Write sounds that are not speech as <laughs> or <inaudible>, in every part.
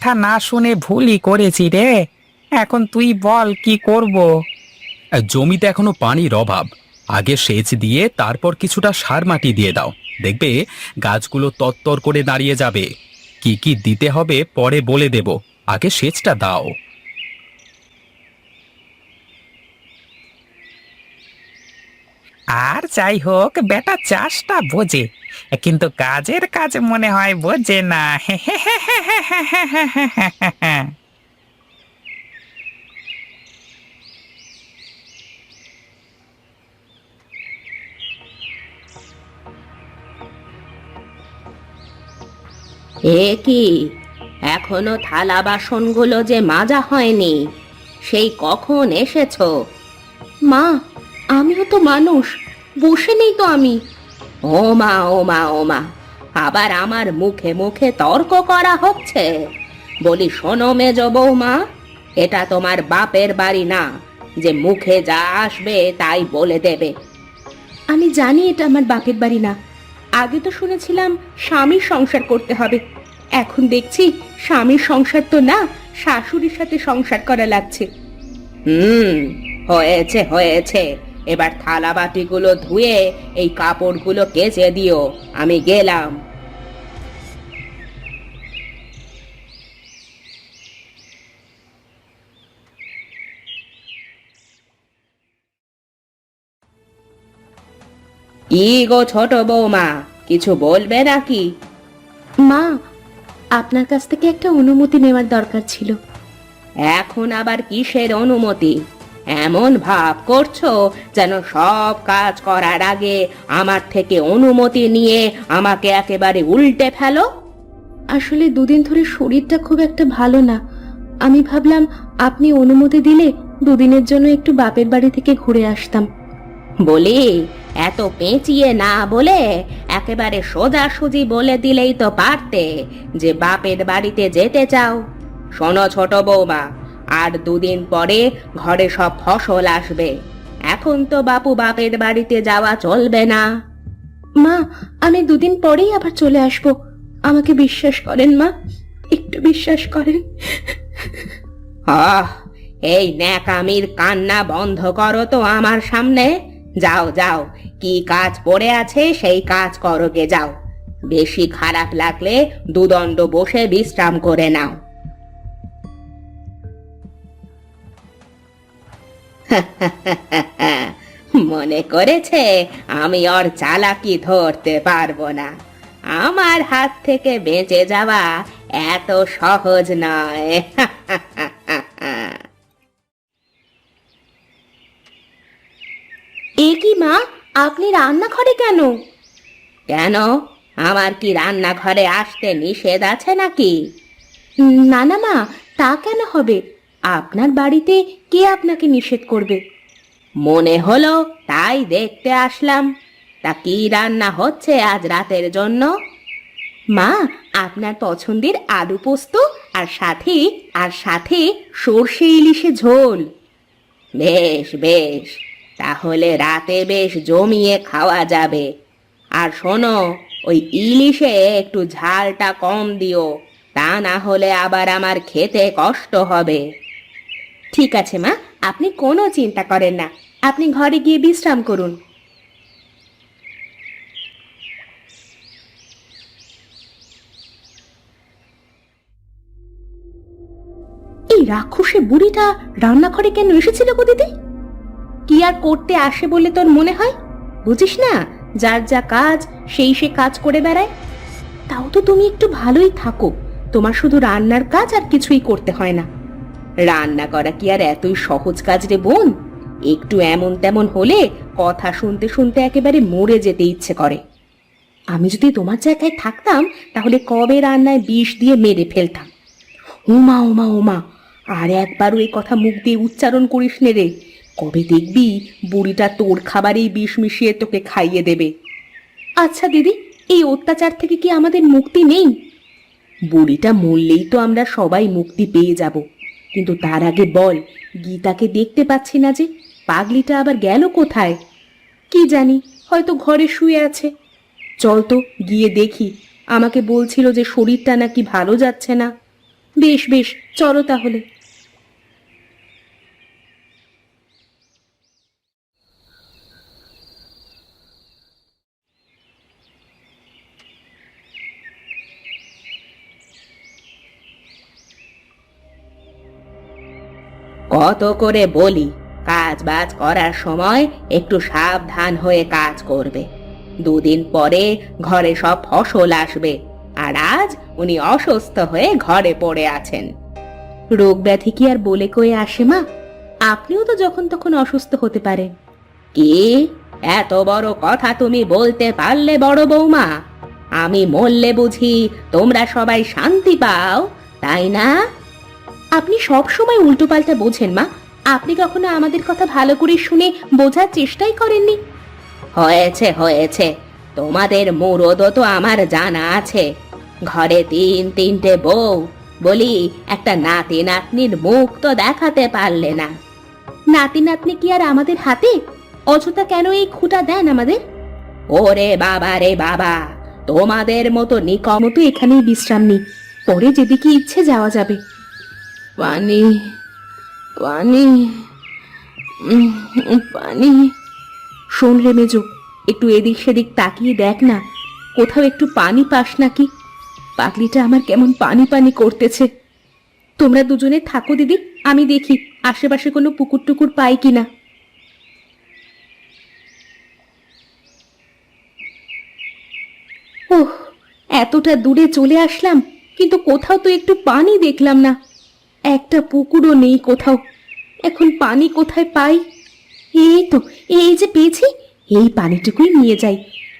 কথা না শুনে ভুলই করেছি রে। এখন তুই বল কি করব? জমিতে এখনও পানির অভাব। আগে সেচ দিয়ে তারপর কিছুটা সার মাটি দিয়ে দাও। দেখবে গাছগুলো তত্তর করে দাঁড়িয়ে যাবে। কি কি দিতে হবে পরে বলে দেব। আগে সেচটা দাও। আর যাই হোক বেটা চাষটা বোঝে। কিন্তু কাজের কাজ মনে হয় বোঝে না। এ কি? এখনও থালা বাসনগুলো যে মাজা হয়নি, সেই কখন এসেছ? মা, আমিও তো মানুষ, বসে নেই তো আমি। ও মা ও মা ও মা আবার আমার মুখে মুখে তর্ক করা হচ্ছে। বলি শোনো মেজ বৌমা এটা তোমার বাপের বাড়ি না যে মুখে যা আসবে তাই বলে দেবে। আমি জানি এটা আমার বাপের বাড়ি না। আগে তো শুনেছিলাম স্বামীর সংসার করতে হবে। এখন দেখছি স্বামীর সংসার তো না শাশুড়ির সাথে সংসার করা লাগছে। হুম হয়েছে হয়েছে। এবার থালা বাটিগুলো ধুয়ে এই কাপড়গুলো কেচে দিও আমি গেলাম। কি গো ছোট বৌমা কিছু বলবে নাকি? মা আপনার কাছ থেকে একটা অনুমতি নেওয়ার দরকার ছিল। এখন আবার কিসের অনুমতি? এমন ভাব করছ যেন সব কাজ করার আগে আমার থেকে অনুমতি নিয়ে আমাকে একেবারে উল্টে ফেলো? আসলে দুদিন ধরে শরীরটা খুব একটা ভালো না। আমি ভাবলাম আপনি অনুমতি দিলে দুদিনের জন্য একটু বাপের বাড়ি থেকে ঘুরে আসতাম। বলি এত পেঁচিয়ে না বলে একেবারে সোজাসুজি বলে দিলেই তো পারতে যে বাপের বাড়িতে যেতে চাও। শোনো ছোট বৌমা আর দুদিন পরে ঘরে সব ফসল আসবে। এখন তো বাপু বাপের বাড়িতে যাওয়া চলবে না। মা আমি দুদিন পরেই আবার চলে আসব। আমাকে বিশ্বাস করেন মা একটু বিশ্বাস করেন। আহ এই ন্যাকামির কান্না বন্ধ করো তো আমার সামনে। যাও যাও কি কাজ পড়ে আছে সেই কাজ করো গে যাও। বেশি খারাপ লাগলে দুদণ্ড বসে বিশ্রাম করে নাও। <laughs> মনে করেছে আমি ওর চালাকি ধরতে পারব না। আমার হাত থেকে বেঁচে যাওয়া এত সহজ নয়। <laughs> এ কি মা আপনি রান্নাঘরে কেন? কেন? আমার কি রান্নাঘরে আসতে নিষেধ আছে নাকি? না না মা তা কেন হবে? আপনার বাড়িতে কে আপনাকে নিষেধ করবে? মনে হলো তাই দেখতে আসলাম। তা কি রান্না হচ্ছে আজ রাতের জন্য? মা, আপনার পছন্দের আলু পোস্ত আর সাথে আর সাথে সর্ষে ইলিশে ঝোল। বেশ বেশ, তাহলে রাতে বেশ জমিয়ে খাওয়া যাবে। আর শোনো, ওই ইলিশে একটু ঝালটা কম দিও, তা না হলে আবার আমার খেতে কষ্ট হবে। ঠিক আছে, মা। আপনি কোনো চিন্তা করেন না। আপনি ঘরে গিয়ে বিশ্রাম করুন। এই রাক্ষসে বুড়িটা রান্নাঘরে কেন এসেছিল গো দিদি? কি আর করতে আসে বলে তোর মনে হয়? বুঝিস না, যার যা কাজ, সেই সে কাজ করে বেড়ায়। তাও তো তুমি একটু ভালোই থাকো। তোমার শুধু রান্নার কাজ আর কিছুই করতে হয় না। রান্না করা কি আর এতই সহজ কাজ রে বোন? একটু এমন তেমন হলে কথা শুনতে শুনতে একেবারে মরে যেতে ইচ্ছে করে। আমি যদি তোমার জায়গায় থাকতাম, তাহলে কবে রান্নায় বিষ দিয়ে মেরে ফেলতাম? উমা উমা উমা, আর একবারও এই কথা মুখ দিয়ে উচ্চারণ করিস নে রে। কবে দেখবি বুড়িটা তোর খাবারেই বিষ মিশিয়ে তোকে খাইয়ে দেবে। আচ্ছা দিদি, এই অত্যাচার থেকে কি আমাদের মুক্তি নেই? বুড়িটা মরলেই তো আমরা সবাই মুক্তি পেয়ে যাব। কিন্তু তার আগে বল, গীতাকে দেখতে পাচ্ছি না যে পাগলিটা আবার গেল কোথায়? কি জানি, হয়তো ঘরে শুয়ে আছে। চল তো গিয়ে দেখি, আমাকে বলছিল যে শরীরটা নাকি ভালো যাচ্ছে না। বেশ বেশ, চলো তাহলে। কত করে বলি কাজ বাজ করার সময় একটু সাবধান হয়ে কাজ করবে। দুদিন পরে ঘরে সব ফসল আসবে, আর আজ উনি অসুস্থ হয়ে ঘরে পড়ে আছেন। রোগ ব্যাধি কি আর বলে কয়ে আসে মা? আপনিও তো যখন তখন অসুস্থ হতে পারেন কি? এত বড় কথা তুমি বলতে পারলে বড় বৌমা। আমি মরলে বুঝি তোমরা সবাই শান্তি পাও, তাই না? আপনি সব সময় উল্টোপাল্টা বোঝেন, মা। আপনি কখনো আমাদের কথা ভালো করে শুনে বোঝার চেষ্টাই করেননি? হয়েছে হয়েছে। তোমাদের মুরদও তো আমার জানা আছে। ঘরে তিন তিনটে বউ, বলি একটা নাতি নাতনির মুখ তো দেখাতে পারলে না। নাতি নাতনি কি আর আমাদের হাতে? অযথা কেন এই খুঁটা দেন আমাদের? ওরে বাবা রে বাবা, তোমাদের মতো নিকমতো এখানেই বিশ্রাম নি। পরে যেদিকে ইচ্ছে যাওয়া যাবে। পানি পানি পানি। শোন রে মেজো, একটু এদিক সেদিক তাকিয়ে দেখ না, কোথাও একটু পানি পাস নাকি? পাগলিটা আমার কেমন পানি পানি করতেছে। তোমরা দুজনে থাকো দিদি, আমি দেখি, আশেপাশে কোনো পুকুর টুকুর পাই কিনা। ওহ এতটা দূরে চলে আসলাম, কিন্তু কোথাও তো একটু পানি দেখলাম না। একটা পুকুরও নেই কোথাও। এখন পানি কোথায় পাই? এই তো, এই যে পেয়েছি, এই পানিটুকুই নিয়ে যাই।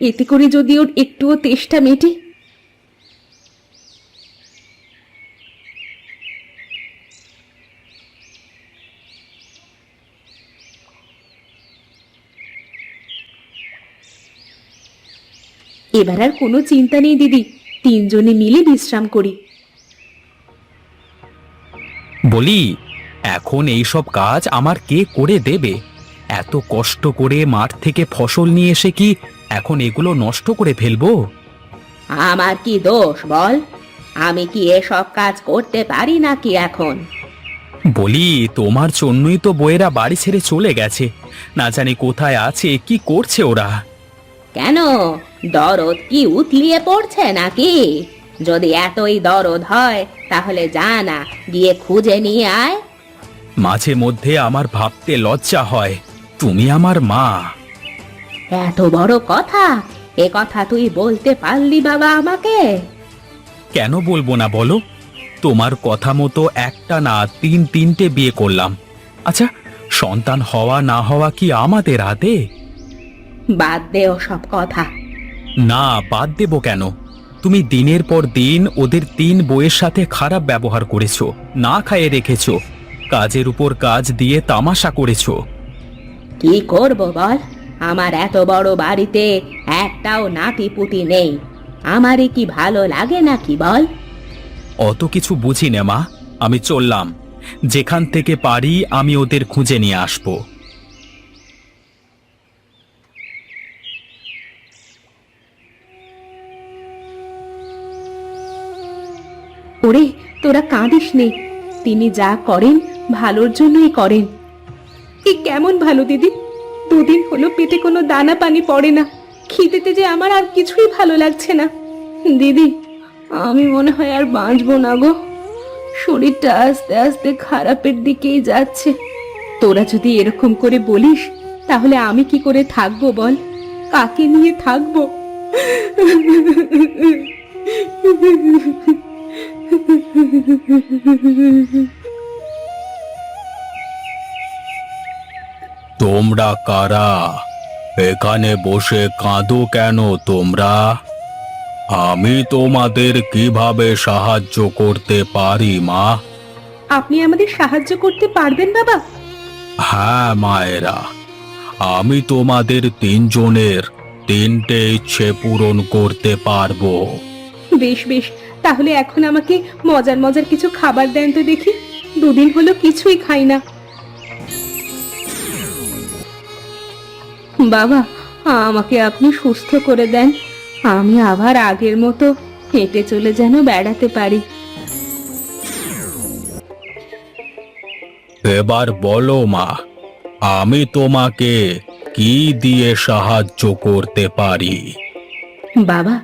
এতে করে যদি ওর একটুও তেষ্টা মেটে। এবার আর কোনো চিন্তা নেই, দিদি। তিনজনে মিলে বিশ্রাম করি। বলি এখন এই সব কাজ আমার কে করে দেবে? এত কষ্ট করে মাঠ থেকে ফসল নিয়ে এসে কি এখন এগুলো নষ্ট করে ফেলব? আমার কি দোষ বল? আমি কি এসব কাজ করতে পারি নাকি এখন? বলি তোমার জন্যই তো বইয়েরা বাড়ি ছেড়ে চলে গেছে। না জানি কোথায় আছে কি করছে ওরা? কেন? দরদ কি উতলিয়ে পড়ছে নাকি? যদি এতই দরদ হয় তাহলে যা না গিয়ে খুঁজে নিয়ে আয়। মাঝে মধ্যে আমার ভাবতে লজ্জা হয় তুমি আমার মা। এত বড় কথা? এ কথা তুই বলতে পারলি বাবা আমাকে? কেন বলব না বলো? তোমার কথা মতো একটা না তিন তিনটে বিয়ে করলাম। আচ্ছা সন্তান হওয়া না হওয়া কি আমাদের হাতে? বাদ দে সব কথা। না বাদ দেব কেন? তুমি দিনের পর দিন ওদের তিন বইয়ের সাথে খারাপ ব্যবহার করেছ না খাইয়ে রেখেছো কাজের উপর কাজ দিয়ে তামাশা করেছ। কি করব বল? আমার এত বড় বাড়িতে একটাও নাতি পুতি নেই। আমারে কি ভালো লাগে নাকি বল? অত কিছু বুঝি না মা আমি চললাম। যেখান থেকে পারি আমি ওদের খুঁজে নিয়ে আসব। তোরা কাঁদিস নে। তিনি যা করেন, ভালোর জন্যই করেন। এ কেমন ভালো দিদি? দুদিন হলো পেটে কোনো দানা পানি পড়ে না। খিদেতে যে আমার আর কিছুই ভালো লাগছে না। দিদি, আমি মনে হয় আর বাঁচবো না গো। শরীরটা আস্তে আস্তে খারাপের দিকেই যাচ্ছে। তোরা যদি এরকম করে বলিস, তাহলে আমি কি করে থাকব বল? কাকে নিয়ে থাকব? <laughs> তোমরা কারা? এখানে বসে কাঁদো কেন তোমরা? আমি তোমাদের কীভাবে সাহায্য করতে পারি মা? আপনি আমাদের সাহায্য করতে পারবেন বাবা? হ্যাঁ মায়েরা। আমি তোমাদের তিনজনের তিনটে ইচ্ছে পূরণ করতে পারব। বেশ বেশ। তাহলে এখন আমাকে মজার মজার কিছু খাবার দেন তো দেখি। দুদিন হলো কিছুই খাই না। বাবা আমাকে আপনি সুস্থ করে দেন। আমি আবার আগের মতো হেঁটে চলে যেন বেড়াতে পারি। এবার বলো মা আমি তোমাকে কি দিয়ে সাহায্য করতে পারি? বাবা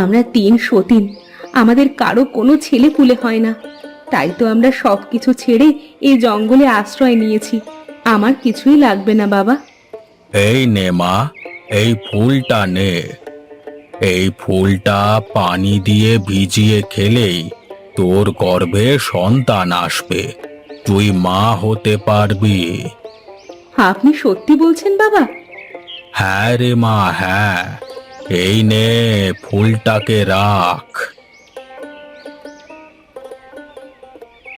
আমরা তিন সতীন। আমাদের কারও কোনো ছেলে পুলে হয় না। তাই তো আমরা সব কিছু ছেড়ে এই জঙ্গলে আশ্রয় নিয়েছি। আমার কিছুই লাগবে না বাবা। এই নে মা এই ফুলটা নে। এই ফুলটা পানি দিয়ে ভিজিয়ে খেলেই তোর গর্ভে সন্তান আসবে। তুই মা হতে পারবি। আপনি সত্যি বলছেন বাবা? হ্যাঁ রে মা হ্যাঁ। এই নে ফুলটাকে রাখ।